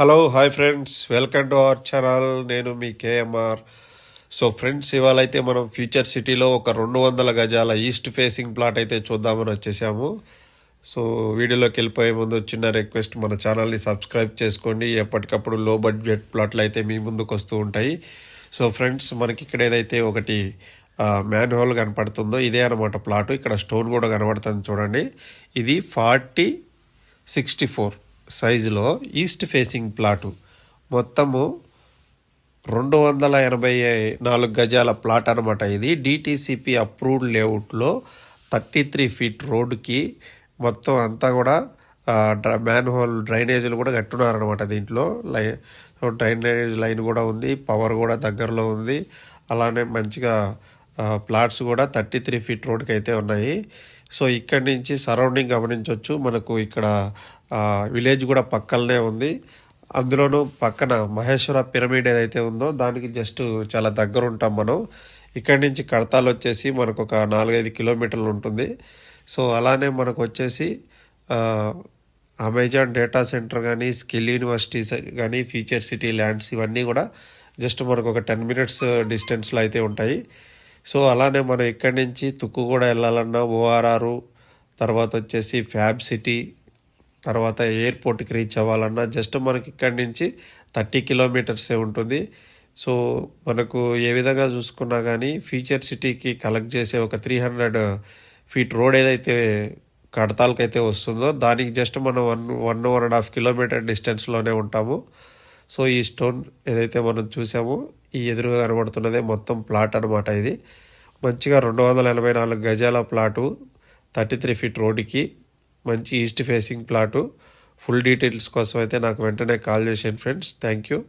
Hello hi friends welcome to our channel నేను మీ KMR so friends ఇవాళ అయితే మనం ఫ్యూచర్ సిటీలో ఒక రెండు వందల గజాల ఈస్ట్ ఫేసింగ్ ప్లాట్ అయితే చూద్దామని వచ్చేసాము. సో వీడియోలోకి వెళ్ళిపోయే ముందు చిన్న రిక్వెస్ట్ మన ఛానల్ని సబ్స్క్రైబ్ చేసుకోండి. ఎప్పటికప్పుడు లో బడ్జెట్ ప్లాట్లు అయితే మీ ముందుకు వస్తూ ఉంటాయి. సో ఫ్రెండ్స్ మనకి ఇక్కడ ఏదైతే ఒకటి మ్యాన్ హోల్ కనపడుతుందో ఇదే అనమాట ప్లాట్ ఇక్కడ స్టోన్ కూడా కనబడుతుంది చూడండి. ఇది ఫార్టీ సిక్స్టీ ఫోర్ సైజులో ఈస్ట్ ఫేసింగ్ ప్లాటు. మొత్తము రెండు వందల ఎనభై నాలుగు గజాల ప్లాట్ అనమాట ఇది. డిటీసీపీ అప్రూవ్డ్ లేఅవుట్లో థర్టీ త్రీ ఫీట్ రోడ్డుకి మొత్తం అంతా కూడా మ్యాన్ హోల్ డ్రైనేజీలు కూడా కట్టున్నారనమాట దీంట్లో. లై డ్రైనేజ్ లైన్ కూడా ఉంది పవర్ కూడా దగ్గరలో ఉంది. అలానే మంచిగా ప్లాట్స్ కూడా థర్టీ త్రీ ఫీట్ రోడ్కి అయితే ఉన్నాయి. సో ఇక్కడి నుంచి సరౌండింగ్ గమనించవచ్చు మనకు ఇక్కడ విలేజ్ కూడా పక్కనే ఉంది. అందులోనూ పక్కన మహేశ్వర పిరమిడ్ ఏదైతే ఉందో దానికి జస్ట్ చాలా దగ్గర ఉంటాం మనం. ఇక్కడి నుంచి కడతాలు వచ్చేసి మనకు ఒక నాలుగైదు కిలోమీటర్లు ఉంటుంది. సో అలానే మనకు వచ్చేసి అమెజాన్ డేటా సెంటర్ కానీ స్కిల్ యూనివర్సిటీస్ కానీ ఫ్యూచర్ సిటీ ల్యాండ్స్ ఇవన్నీ కూడా జస్ట్ మనకు ఒక టెన్ మినిట్స్ డిస్టెన్స్లో అయితే ఉంటాయి. సో అలానే మనం ఇక్కడి నుంచి తుక్కు కూడా వెళ్ళాలన్నా ఓఆర్ఆర్ తర్వాత వచ్చేసి ఫ్యాబ్ సిటీ తర్వాత ఎయిర్పోర్ట్కి రీచ్ అవ్వాలన్నా జస్ట్ మనకి ఇక్కడి నుంచి థర్టీ కిలోమీటర్సే ఉంటుంది. సో మనకు ఏ విధంగా చూసుకున్నా కానీ ఫ్యూచర్ సిటీకి కలెక్ట్ చేసే ఒక త్రీ హండ్రెడ్ ఫీట్ రోడ్ ఏదైతే కడతాలకైతే వస్తుందో దానికి జస్ట్ మనం one one one and half kilometre డిస్టెన్స్లోనే ఉంటాము. సో ఈ స్టోన్ ఏదైతే మనం చూసామో ఈ ఎదురుగా కనబడుతున్నదే మొత్తం ప్లాట్ అనమాట ఇది. మంచిగా రెండు వందల ఎనభై నాలుగు గజాల ప్లాటు థర్టీ త్రీ ఫీట్ రోడ్డుకి మంచి east facing plot. Full details కోసం అయితే నాకు వెంటనే కాల్ చేసాను ఫ్రెండ్స్. Thank you.